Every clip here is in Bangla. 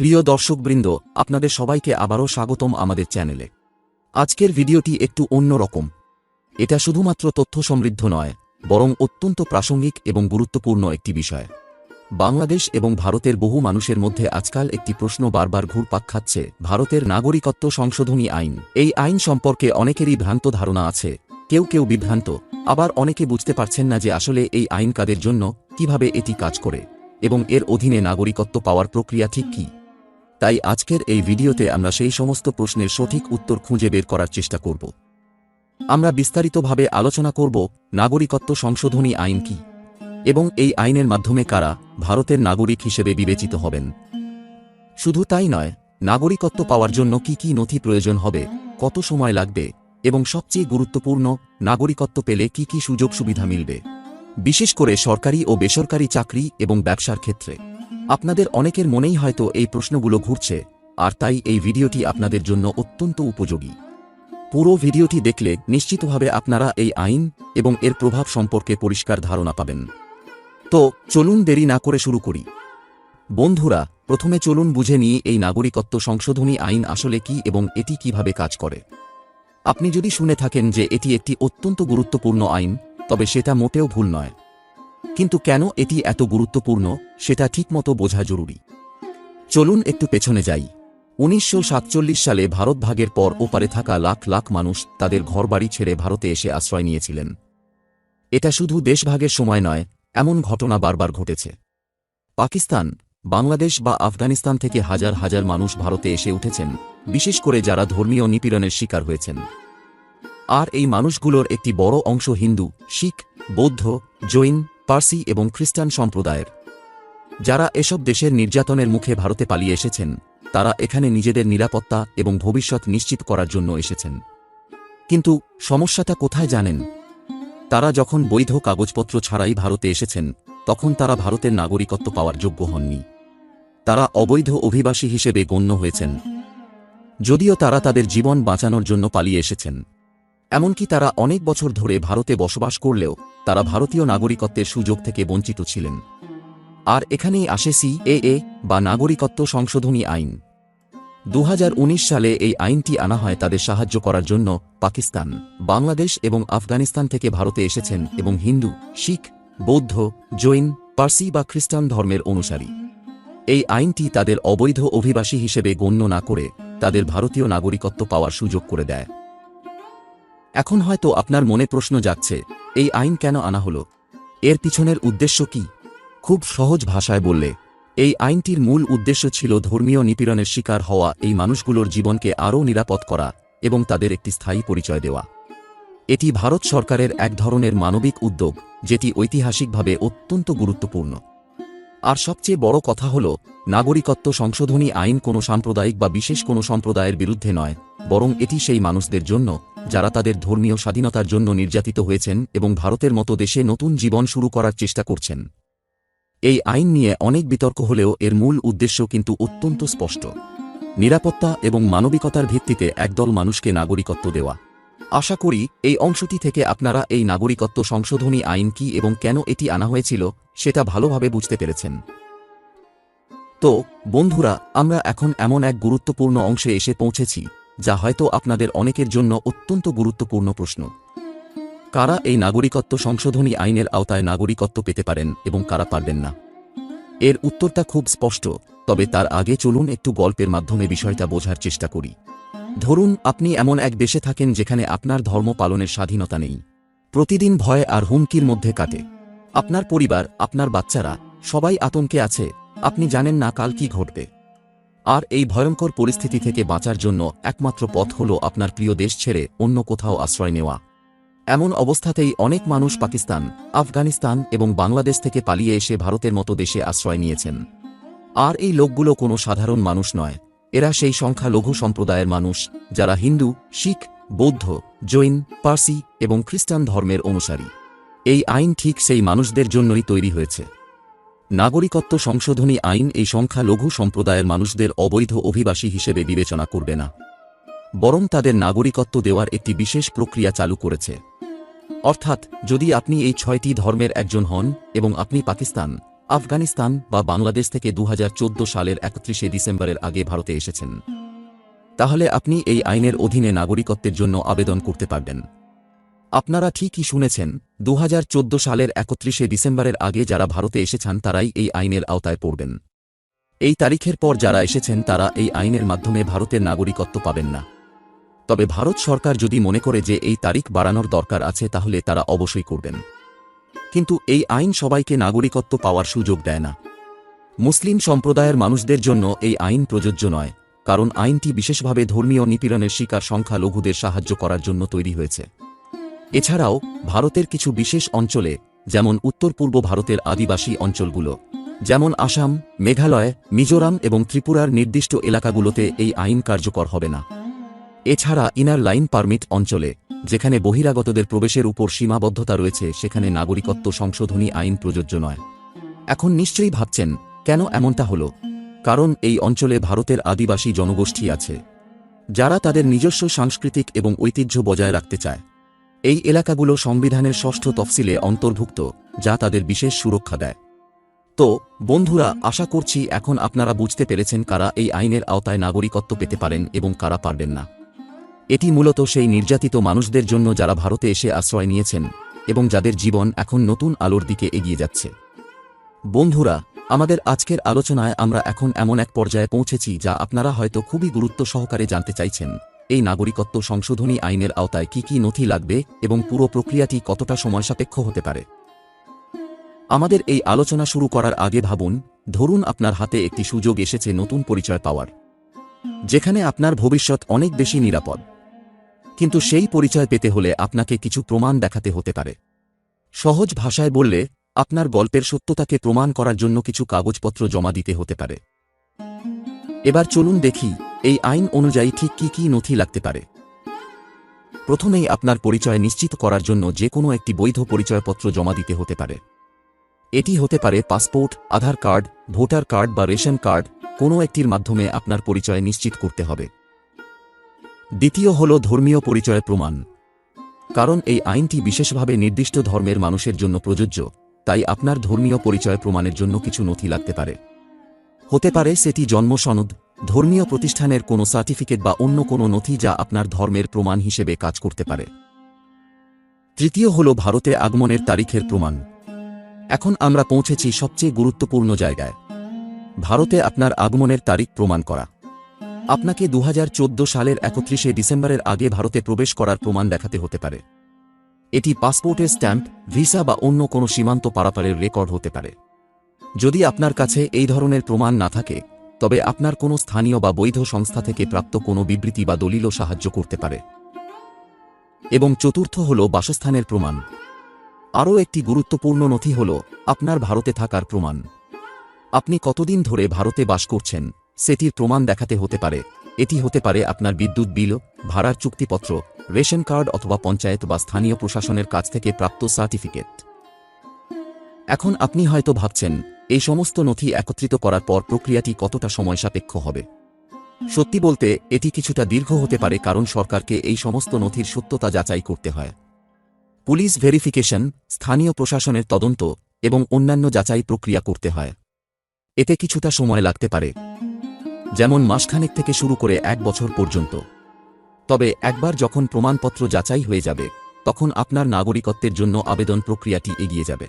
প্রিয় দর্শকবৃন্দ, আপনাদের সবাইকে আবারও স্বাগতম আমাদের চ্যানেলে। আজকের ভিডিওটি একটু অন্যরকম এটা শুধুমাত্র তথ্য সমৃদ্ধ নয়, বরং অত্যন্ত প্রাসঙ্গিক এবং গুরুত্বপূর্ণ একটি বিষয়। বাংলাদেশ এবং ভারতের বহু মানুষের মধ্যে আজকাল একটি প্রশ্ন বারবার ঘুরপাক খাচ্ছে, ভারতের নাগরিকত্ব সংশোধনী আইন। এই আইন সম্পর্কে অনেকেরই ভ্রান্ত ধারণা আছে, কেউ কেউ বিভ্রান্ত, আবার অনেকে বুঝতে পারছেন না যে আসলে এই আইন কাদের জন্য, কীভাবে এটি কাজ করে, এবং এর অধীনে নাগরিকত্ব পাওয়ার প্রক্রিয়া ঠিক কী। তাই আজকের এই ভিডিওতে আমরা সেই সমস্ত প্রশ্নের সঠিক উত্তর খুঁজে বের করার চেষ্টা করব। আমরা বিস্তারিতভাবে আলোচনা করব, নাগরিকত্ব সংশোধনী আইন কি? এবং এই আইনের মাধ্যমে কারা ভারতের নাগরিক হিসেবে বিবেচিত হবেন? শুধু তাই নয়, নাগরিকত্ব পাওয়ার জন্য কি কি নথি প্রয়োজন হবে, কত সময় লাগবে, এবং সবচেয়ে গুরুত্বপূর্ণ, নাগরিকত্ব পেলে কি কি সুযোগ সুবিধা মিলবে? বিশেষ করে সরকারি ও বেসরকারি চাকরি এবং ব্যবসার ক্ষেত্রে। আপনাদের অনেকের মনেই হয়তো এই প্রশ্নগুলো ঘুরছে, আর তাই এই ভিডিওটি আপনাদের জন্য অত্যন্ত উপযোগী। পুরো ভিডিওটি দেখলে নিশ্চিতভাবে আপনারা এই আইন এবং এর প্রভাব সম্পর্কে পরিষ্কার ধারণা পাবেন। তো চলুন দেরি না করে শুরু করি। বন্ধুরা, প্রথমে চলুন বুঝে নিয়ে এই নাগরিকত্ব সংশোধনী আইন আসলে কি এবং এটি কীভাবে কাজ করে। আপনি যদি শুনে থাকেন যে এটি একটি অত্যন্ত গুরুত্বপূর্ণ আইন, তবে সেটা মোটেও ভুল নয়। কিন্তু কেন এটি এত গুরুত্বপূর্ণ, সেটা ঠিকমতো বোঝা জরুরি। চলুন একটু পেছনে যাই। উনিশশো সাতচল্লিশ সালে ভারত ভাগের পর ওপারে থাকা লাখ লাখ মানুষ তাদের ঘরবাড়ি ছেড়ে ভারতে এসে আশ্রয় নিয়েছিলেন। এটা শুধু দেশভাগের সময় নয়, এমন ঘটনা বারবার ঘটেছে। পাকিস্তান, বাংলাদেশ বা আফগানিস্তান থেকে হাজার হাজার মানুষ ভারতে এসে উঠেছেন, বিশেষ করে যারা ধর্মীয় নিপীড়নের শিকার হয়েছেন। আর এই মানুষগুলোর একটি বড় অংশ হিন্দু, শিখ, বৌদ্ধ, জৈন পার্সি এবং খ্রিস্টান সম্প্রদায়ের। যারা এসব দেশের নির্যাতনের মুখে ভারতে পালিয়ে এসেছেন, তারা এখানে নিজেদের নিরাপত্তা এবং ভবিষ্যৎ নিশ্চিত করার জন্য এসেছেন। কিন্তু সমস্যাটা কোথায় জানেন? তারা যখন বৈধ কাগজপত্র ছাড়াই ভারতে এসেছেন, তখন তারা ভারতের নাগরিকত্ব পাওয়ার যোগ্য হননি। তারা অবৈধ অভিবাসী হিসেবে গণ্য হয়েছেন। যদিও তারা তাদের জীবন বাঁচানোর জন্য পালিয়ে এসেছেন। এমনকি তারা অনেক বছর ধরে ভারতে বসবাস করলেও তারা ভারতীয় নাগরিকত্বের সুযোগ থেকে বঞ্চিত ছিলেন। আর এখানেই আসে সি এ বা নাগরিকত্ব সংশোধনী আইন। দু হাজার উনিশ সালে এই আইনটি আনা হয় তাদের সাহায্য করার জন্য পাকিস্তান, বাংলাদেশ এবং আফগানিস্তান থেকে ভারতে এসেছেন এবং হিন্দু, শিখ, বৌদ্ধ, জৈন, পার্সি বা খ্রিস্টান ধর্মের অনুসারী। এই আইনটি তাদের অবৈধ অভিবাসী হিসেবে গণ্য না করে তাদের ভারতীয় নাগরিকত্ব পাওয়ার সুযোগ করে দেয়। এখন হয়তো আপনার মনে প্রশ্ন যাচ্ছে এই আইন কেন আনা হল? এর পিছনের উদ্দেশ্য কি? খুব সহজ ভাষায় বললে, এই আইনটির মূল উদ্দেশ্য ছিল ধর্মীয় নিপীড়নের শিকার হওয়া এই মানুষগুলোর জীবনকে আরও নিরাপদ করা এবং তাদের একটি স্থায়ী পরিচয় দেওয়া। এটি ভারত সরকারের এক ধরনের মানবিক উদ্যোগ, যেটি ঐতিহাসিকভাবে অত্যন্ত গুরুত্বপূর্ণ। আর সবচেয়ে বড় কথা হল, নাগরিকত্ব সংশোধনী আইন কোনো সাম্প্রদায়িক বা বিশেষ কোনো সম্প্রদায়ের বিরুদ্ধে নয়। বরং এটি সেই মানুষদের জন্য, যারা তাদের ধর্মীয় স্বাধীনতার জন্য নির্যাতিত হয়েছেন এবং ভারতের মতো দেশে নতুন জীবন শুরু করার চেষ্টা করছেন। এই আইন নিয়ে অনেক বিতর্ক হলেও এর মূল উদ্দেশ্য কিন্তু অত্যন্ত স্পষ্ট। নিরাপত্তা এবং মানবিকতার ভিত্তিতে একদল মানুষকে নাগরিকত্ব দেওয়া। আশা করি এই অংশটি থেকে আপনারা এই নাগরিকত্ব সংশোধনী আইন কি এবং কেন এটি আনা হয়েছিল, সেটা ভালোভাবে বুঝতে পেরেছেন। তো, বন্ধুরা, আমরা এখন এমন এক গুরুত্বপূর্ণ অংশে এসে পৌঁছেছি যা হয়তো আপনাদের অনেকের জন্য অত্যন্ত গুরুত্বপূর্ণ প্রশ্ন। কারা এই নাগরিকত্ব সংশোধনী আইনের আওতায় নাগরিকত্ব পেতে পারেন এবং কারা পারবেন না? এর উত্তরটা খুব স্পষ্ট, তবে তার আগে চলুন একটু গল্পের মাধ্যমে বিষয়টা বোঝার চেষ্টা করি। ধরুন, আপনি এমন এক দেশে থাকেন যেখানে আপনার ধর্ম পালনের স্বাধীনতা নেই। প্রতিদিন ভয় আর হুমকির মধ্যে কাটে। আপনার পরিবার, আপনার বাচ্চারা, সবাই আতঙ্কে আছে। আপনি জানেন না কাল কি ঘটবে। আর এই ভয়ঙ্কর পরিস্থিতি থেকে বাঁচার জন্য একমাত্র পথ হল আপনার প্রিয় দেশ ছেড়ে অন্য কোথাও আশ্রয় নেওয়া। এমন অবস্থাতেই অনেক মানুষ পাকিস্তান, আফগানিস্তান এবং বাংলাদেশ থেকে পালিয়ে এসে ভারতের মতো দেশে আশ্রয় নিয়েছেন। আর এই লোকগুলো কোনো সাধারণ মানুষ নয়। এরা সেই সংখ্যালঘু সম্প্রদায়ের মানুষ, যারা হিন্দু, শিখ, বৌদ্ধ, জৈন, পার্সি এবং খ্রিস্টান ধর্মের অনুসারী। এই আইন ঠিক সেই মানুষদের জন্যই তৈরি হয়েছে। নাগরিকত্ব সংশোধনী আইন এই সংখ্যালঘু সম্প্রদায়ের মানুষদের অবৈধ অভিবাসী হিসেবে বিবেচনা করবে না। বরং তাদের নাগরিকত্ব দেওয়ার একটি বিশেষ প্রক্রিয়া চালু করেছে। অর্থাৎ, যদি আপনি এই ছয়টি ধর্মের একজন হন এবং আপনি পাকিস্তান, আফগানিস্তান বা বাংলাদেশ থেকে দু হাজার চৌদ্দ সালের একত্রিশে ডিসেম্বরের আগে ভারতে এসেছেন, তাহলে আপনি এই আইনের অধীনে নাগরিকত্বের জন্য আবেদন করতে পারবেন। আপনারা ঠিকই শুনেছেন দু হাজার চোদ্দ সালের একত্রিশে ডিসেম্বরের আগে যারা ভারতে এসেছেন তারাই এই আইনের আওতায় পড়বেন। এই তারিখের পর যারা এসেছেন তারা এই আইনের মাধ্যমে ভারতের নাগরিকত্ব পাবেন না। তবে ভারত সরকার যদি মনে করে যে এই তারিখ বাড়ানোর দরকার আছে তাহলে তারা অবশ্যই করবেন। কিন্তু এই আইন সবাইকে নাগরিকত্ব পাওয়ার সুযোগ দেয় না। মুসলিম সম্প্রদায়ের মানুষদের জন্য এই আইন প্রযোজ্য নয়, কারণ আইনটি বিশেষভাবে ধর্মীয় নিপীড়নের শিকার সংখ্যালঘুদের সাহায্য করার জন্য তৈরি হয়েছে। এছাড়াও, ভারতের কিছু বিশেষ অঞ্চলে, যেমন উত্তর পূর্ব ভারতের আদিবাসী অঞ্চলগুলো, যেমন আসাম, মেঘালয়, মিজোরাম এবং ত্রিপুরার নির্দিষ্ট এলাকাগুলোতে এই আইন কার্যকর হবে না। এছাড়া ইনার লাইন পারমিট অঞ্চলে, যেখানে বহিরাগতদের প্রবেশের উপর সীমাবদ্ধতা রয়েছে, সেখানে নাগরিকত্ব সংশোধনী আইন প্রযোজ্য নয়। এখন নিশ্চয়ই ভাবছেন, কেন এমনটা হল? কারণ এই অঞ্চলে ভারতের আদিবাসী জনগোষ্ঠী আছে, যারা তাদের নিজস্ব সাংস্কৃতিক এবং ঐতিহ্য বজায় রাখতে চায়। এই এলাকাগুলো সংবিধানের ষষ্ঠ তফসিলে অন্তর্ভুক্ত, যা তাদের বিশেষ সুরক্ষা দেয়। তো, বন্ধুরা, আশা করছি এখন আপনারা বুঝতে পেরেছেন কারা এই আইনের আওতায় নাগরিকত্ব পেতে পারেন এবং কারা পারবেন না। এটি মূলত সেই নির্যাতিত মানুষদের জন্য যারা ভারতে এসে আশ্রয় নিয়েছেন এবং যাদের জীবন এখন নতুন আলোর দিকে এগিয়ে যাচ্ছে। বন্ধুরা, আমাদের আজকের আলোচনায় আমরা এখন এমন এক পর্যায়ে পৌঁছেছি যা আপনারা হয়তো খুবই গুরুত্ব সহকারে জানতে চাইছেন। এই নাগরিকত্ব সংশোধনী আইনের আওতায় কি কি নথি লাগবে এবং পুরো প্রক্রিয়াটি কতটা সময়সাপেক্ষ হতে পারে? আমাদের এই আলোচনা শুরু করার আগে ভাবুন, ধরুন আপনার হাতে একটি সুযোগ এসেছে নতুন পরিচয় পাওয়ার, যেখানে আপনার ভবিষ্যৎ অনেক বেশি নিরাপদ। কিন্তু সেই পরিচয় পেতে হলে আপনাকে কিছু প্রমাণ দেখাতে হতে পারে। সহজ ভাষায় বললে, আপনার গল্পের সত্যতাকে প্রমাণ করার জন্য কিছু কাগজপত্র জমা দিতে হতে পারে। এবার চলুন দেখি এই আইন অনুযায়ী ঠিক কি কি নথি লাগতে পারে? প্রথমেই আপনার পরিচয় নিশ্চিত করার জন্য যে কোনো একটি বৈধ পরিচয়পত্র জমা দিতে হতে পারে। এটি হতে পারে passport, Aadhaar card, voter card বা রেশন কার্ড, কোনো একটির মাধ্যমে আপনার পরিচয় নিশ্চিত করতে হবে। দ্বিতীয় হল ধর্মীয় পরিচয় প্রমাণ। কারণ এই আইনটি বিশেষভাবে নির্দিষ্ট ধর্মের মানুষের জন্য প্রযোজ্য, তাই আপনার ধর্মীয় পরিচয় প্রমাণের জন্য কিছু নথি লাগতে পারে। হতে পারে সেটি জন্ম সনদ ধর্মীয় প্রতিষ্ঠানের কোনো সার্টিফিকেট বা অন্য কোনো নথি যা আপনার ধর্মের প্রমাণ হিসেবে কাজ করতে পারে। তৃতীয় হল ভারতে আগমনের তারিখের প্রমাণ। এখন আমরা পৌঁছেছি সবচেয়ে গুরুত্বপূর্ণ জায়গায়। ভারতে আপনার আগমনের তারিখ প্রমাণ করা। আপনাকে দু হাজার চোদ্দ সালের একত্রিশে ডিসেম্বরের আগে ভারতে প্রবেশ করার প্রমাণ দেখাতে হতে পারে। এটি পাসপোর্টের স্ট্যাম্প, ভিসা বা অন্য কোনো সীমান্ত পারাপারের রেকর্ড হতে পারে। যদি আপনার কাছে এই ধরনের প্রমাণ না থাকে তবে আপনার কোনো স্থানীয় বা বৈধ সংস্থা থেকে প্রাপ্ত কোনো বিবৃতি বা দলিলও সাহায্য করতে পারে। এবং চতুর্থ হল বাসস্থানের প্রমাণ। আরও একটি গুরুত্বপূর্ণ নথি হল আপনার ভারতে থাকার প্রমাণ। আপনি কতদিন ধরে ভারতে বাস করছেন, সেটির প্রমাণ দেখাতে হতে পারে। এটি হতে পারে আপনার বিদ্যুৎ বিল, ভাড়ার চুক্তিপত্র, রেশন কার্ড অথবা পঞ্চায়েত বা স্থানীয় প্রশাসনের কাছ থেকে প্রাপ্ত সার্টিফিকেট। এখন আপনি হয়তো ভাবছেন এই সমস্ত নথি একত্রিত করার পর প্রক্রিয়াটি কতটা সময় সাপেক্ষ হবে? সত্যি বলতে, এটি কিছুটা দীর্ঘ হতে পারে কারণ সরকারকে এই সমস্ত নথির সত্যতা যাচাই করতে হয়। পুলিশ ভেরিফিকেশন, স্থানীয় প্রশাসনের তদন্ত এবং অন্যান্য যাচাই প্রক্রিয়া করতে হয়। এতে কিছুটা সময় লাগতে পারে, যেমন মাসখানেক থেকে শুরু করে এক বছর পর্যন্ত। তবে একবার যখন প্রমাণপত্র যাচাই হয়ে যাবে, তখন আপনার নাগরিকত্বের জন্য আবেদন প্রক্রিয়াটি এগিয়ে যাবে।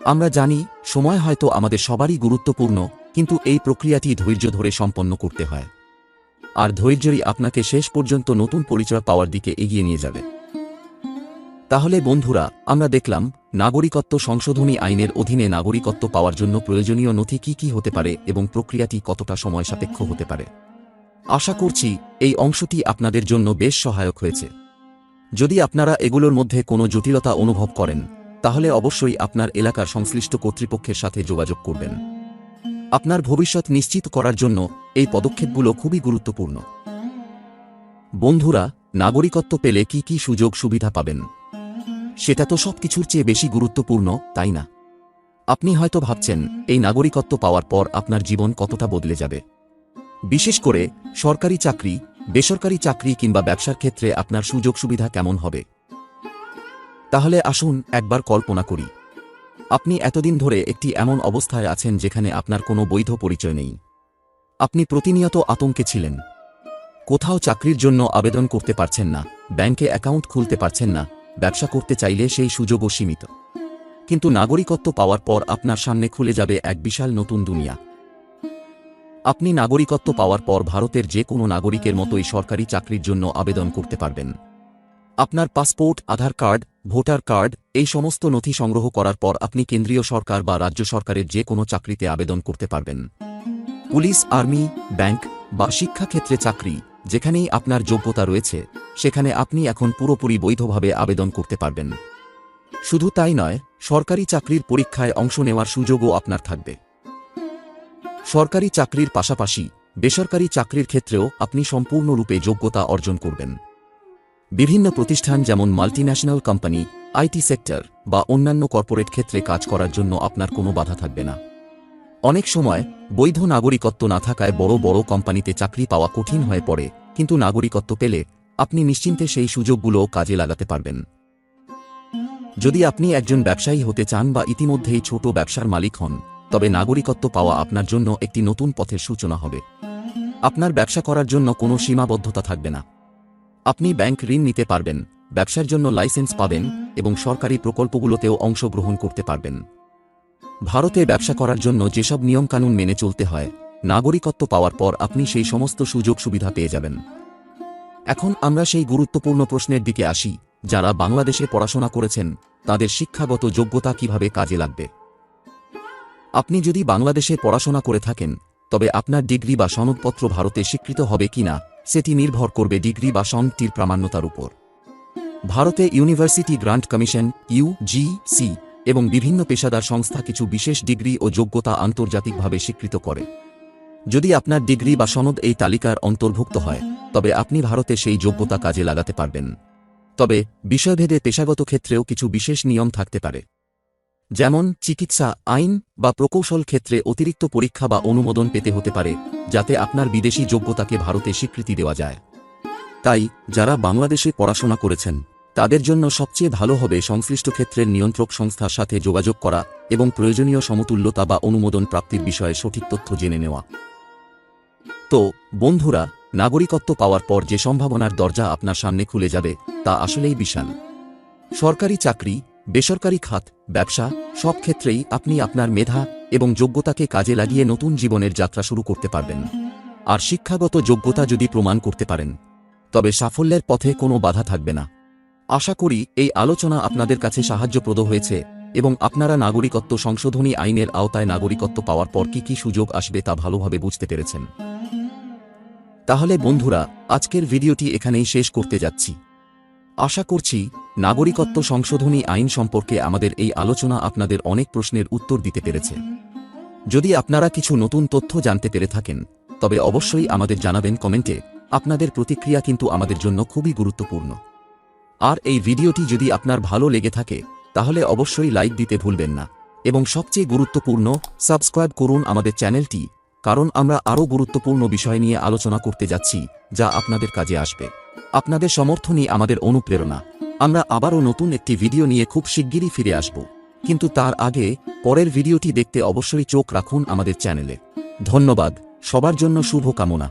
আমরা জানি, সময় হয়তো আমাদের সবারই গুরুত্বপূর্ণ, কিন্তু এই প্রক্রিয়াটি ধৈর্য ধরে সম্পন্ন করতে হয়। আর ধৈর্যই আপনাকে শেষ পর্যন্ত নতুন পরিচয় পাওয়ার দিকে এগিয়ে নিয়ে যাবে। তাহলে বন্ধুরা, আমরা দেখলাম, নাগরিকত্ব সংশোধনী আইনের অধীনে নাগরিকত্ব পাওয়ার জন্য প্রয়োজনীয় নথি কি কি হতে পারে এবং প্রক্রিয়াটি কতটা সময় সাপেক্ষ হতে পারে। আশা করছি, এই অংশটি আপনাদের জন্য বেশ সহায়ক হয়েছে। যদি আপনারা এগুলোর মধ্যে কোনো জটিলতা অনুভব করেন তাহলে অবশ্যই আপনার এলাকার সংশ্লিষ্ট কর্তৃপক্ষের সাথে যোগাযোগ করবেন। আপনার ভবিষ্যৎ নিশ্চিত করার জন্য এই পদক্ষেপগুলো খুবই গুরুত্বপূর্ণ। বন্ধুরা, নাগরিকত্ব পেলে কি কি সুযোগ সুবিধা পাবেন? সেটা তো সবকিছুর চেয়ে বেশি গুরুত্বপূর্ণ, তাই না? আপনি হয়তো ভাবছেন, এই নাগরিকত্ব পাওয়ার পর আপনার জীবন কতটা বদলে যাবে? বিশেষ করে সরকারি চাকরি, বেসরকারি চাকরি কিংবা ব্যবসার ক্ষেত্রে আপনার সুযোগ সুবিধা কেমন হবে? তাহলে আসুন একবার কল্পনা করি। আপনি এতদিন ধরে একটি এমন অবস্থায় আছেন যেখানে আপনার কোনো বৈধ পরিচয় নেই। আপনি প্রতিনিয়ত আতঙ্কে ছিলেন। কোথাও চাকরির জন্য আবেদন করতে পারছেন না, ব্যাংকে অ্যাকাউন্ট খুলতে পারছেন না, ব্যবসা করতে চাইলে সেই সুযোগও সীমিত। কিন্তু নাগরিকত্ব পাওয়ার পর আপনার সামনে খুলে যাবে এক বিশাল নতুন দুনিয়া। আপনি নাগরিকত্ব পাওয়ার পর ভারতের যে কোনো নাগরিকের মতোই সরকারি চাকরির জন্য আবেদন করতে পারবেন। আপনার passport, Aadhaar card voter card, এই সমস্ত নথি সংগ্রহ করার পর আপনি কেন্দ্রীয় সরকার বা রাজ্য সরকারের যে কোনো চাকরিতে আবেদন করতে পারবেন। পুলিশ, আর্মি, ব্যাংক বা শিক্ষাক্ষেত্রে চাকরি, যেখানেই আপনার যোগ্যতা রয়েছে, সেখানে আপনি এখন পুরোপুরি বৈধভাবে আবেদন করতে পারবেন। শুধু তাই নয়, সরকারি চাকরির পরীক্ষায় অংশ নেওয়ার সুযোগও আপনার থাকবে। সরকারি চাকরির পাশাপাশি বেসরকারি চাকরির ক্ষেত্রেও আপনি সম্পূর্ণরূপে যোগ্যতা অর্জন করবেন। বিভিন্ন প্রতিষ্ঠান যেমন মাল্টিন্যাশনাল কোম্পানি আইটি সেক্টর বা অন্যান্য কর্পোরেট ক্ষেত্রে কাজ করার জন্য আপনার কোনো বাধা থাকবে না। অনেক সময় বৈধ নাগরিকত্ব না থাকায় বড় বড় কোম্পানিতে চাকরি পাওয়া কঠিন হয়ে পড়ে, কিন্তু নাগরিকত্ব পেলে আপনি নিশ্চিন্তে সেই সুযোগগুলো কাজে লাগাতে পারবেন। যদি আপনি একজন ব্যবসায়ী হতে চান বা ইতিমধ্যেই ছোট ব্যবসার মালিক হন, তবে নাগরিকত্ব পাওয়া আপনার জন্য একটি নতুন পথের সূচনা হবে। আপনার ব্যবসা করার জন্য কোনো সীমাবদ্ধতা থাকবে না। আপনি ব্যাংক ঋণ নিতে পারবেন, ব্যবসার জন্য লাইসেন্স পাবেন এবং সরকারি প্রকল্পগুলোতেও অংশগ্রহণ করতে পারবেন। ভারতে ব্যবসা করার জন্য যেসব নিয়মকানুন মেনে চলতে হয়, নাগরিকত্ব পাওয়ার পর আপনি সেই সমস্ত সুযোগ সুবিধা পেয়ে যাবেন। এখন আমরা সেই গুরুত্বপূর্ণ প্রশ্নের দিকে আসি, যারা বাংলাদেশে পড়াশোনা করেছেন, তাদের শিক্ষাগত যোগ্যতা কীভাবে কাজে লাগবে? আপনি যদি বাংলাদেশে পড়াশোনা করে থাকেন, তবে আপনার ডিগ্রি বা সনদপত্র ভারতে স্বীকৃত হবে কিনা সেটি নির্ভর করবে ডিগ্রি বা সনদটির প্রামাণ্যতার উপর। ভারতে ইউনিভার্সিটি গ্রান্ট কমিশন ইউজিসি এবং বিভিন্ন পেশাদার সংস্থা কিছু বিশেষ ডিগ্রি ও যোগ্যতা আন্তর্জাতিকভাবে স্বীকৃত করে। যদি আপনার ডিগ্রি বা সনদ এই তালিকার অন্তর্ভুক্ত হয়, তবে আপনি ভারতে সেই যোগ্যতা কাজে লাগাতে পারবেন। তবে বিষয়ভেদে পেশাগত ক্ষেত্রেও কিছু বিশেষ নিয়ম থাকতে পারে। যেমন, চিকিৎসা, আইন বা প্রকৌশল ক্ষেত্রে অতিরিক্ত পরীক্ষা বা অনুমোদন পেতে হতে পারে, যাতে আপনার বিদেশি যোগ্যতাকে ভারতে স্বীকৃতি দেওয়া যায়। তাই, যারা বাংলাদেশে পড়াশোনা করেছেন, তাদের জন্য সবচেয়ে ভালো হবে সংশ্লিষ্ট ক্ষেত্রের নিয়ন্ত্রক সংস্থার সাথে যোগাযোগ করা এবং প্রয়োজনীয় সমতুল্যতা বা অনুমোদন প্রাপ্তির বিষয়ে সঠিক তথ্য জেনে নেওয়া। তো, বন্ধুরা, নাগরিকত্ব পাওয়ার পর যে সম্ভাবনার দরজা আপনার সামনে খুলে যাবে, তা আসলেই বিশাল। সরকারি চাকরি বেসরকারি খাত, ব্যবসা, সব ক্ষেত্রেই আপনি আপনার মেধা এবং যোগ্যতাকে কাজে লাগিয়ে নতুন জীবনের যাত্রা শুরু করতে পারবেন। আর শিক্ষাগত যোগ্যতা যদি প্রমাণ করতে পারেন, তবে সাফল্যের পথে কোনো বাধা থাকবে না। আশা করি এই আলোচনা আপনাদের কাছে সাহায্যপ্রদ হয়েছে এবং আপনারা নাগরিকত্ব সংশোধনী আইনের আওতায় নাগরিকত্ব পাওয়ার পর কি কি সুযোগ আসবে তা ভালোভাবে বুঝতে পেরেছেন। তাহলে বন্ধুরা, আজকের ভিডিওটি এখানেই শেষ করতে যাচ্ছি। আশা করছি, নাগরিকত্ব সংশোধনী আইন সম্পর্কে আমাদের এই আলোচনা আপনাদের অনেক প্রশ্নের উত্তর দিতে পেরেছে। যদি আপনারা কিছু নতুন তথ্য জানতে পেরে থাকেন, তবে অবশ্যই আমাদের জানাবেন কমেন্টে, আপনাদের প্রতিক্রিয়া কিন্তু আমাদের জন্য খুবই গুরুত্বপূর্ণ। আর এই ভিডিওটি যদি আপনার ভালো লেগে থাকে, তাহলে অবশ্যই লাইক দিতে ভুলবেন না। এবং সবচেয়ে গুরুত্বপূর্ণ, সাবস্ক্রাইব করুন আমাদের চ্যানেলটি, কারণ আমরা আরও গুরুত্বপূর্ণ বিষয় নিয়ে আলোচনা করতে যাচ্ছি, যা আপনাদের কাজে আসবে। আপনাদের সমর্থনই আমাদের অনুপ্রেরণা। আমরা আবারও নতুন একটি ভিডিও নিয়ে খুব শিগগিরই ফিরে আসব। কিন্তু তার আগে, পরের ভিডিওটি দেখতে অবশ্যই চোখ রাখুন আমাদের চ্যানেলে। ধন্যবাদ, সবার জন্য শুভ কামনা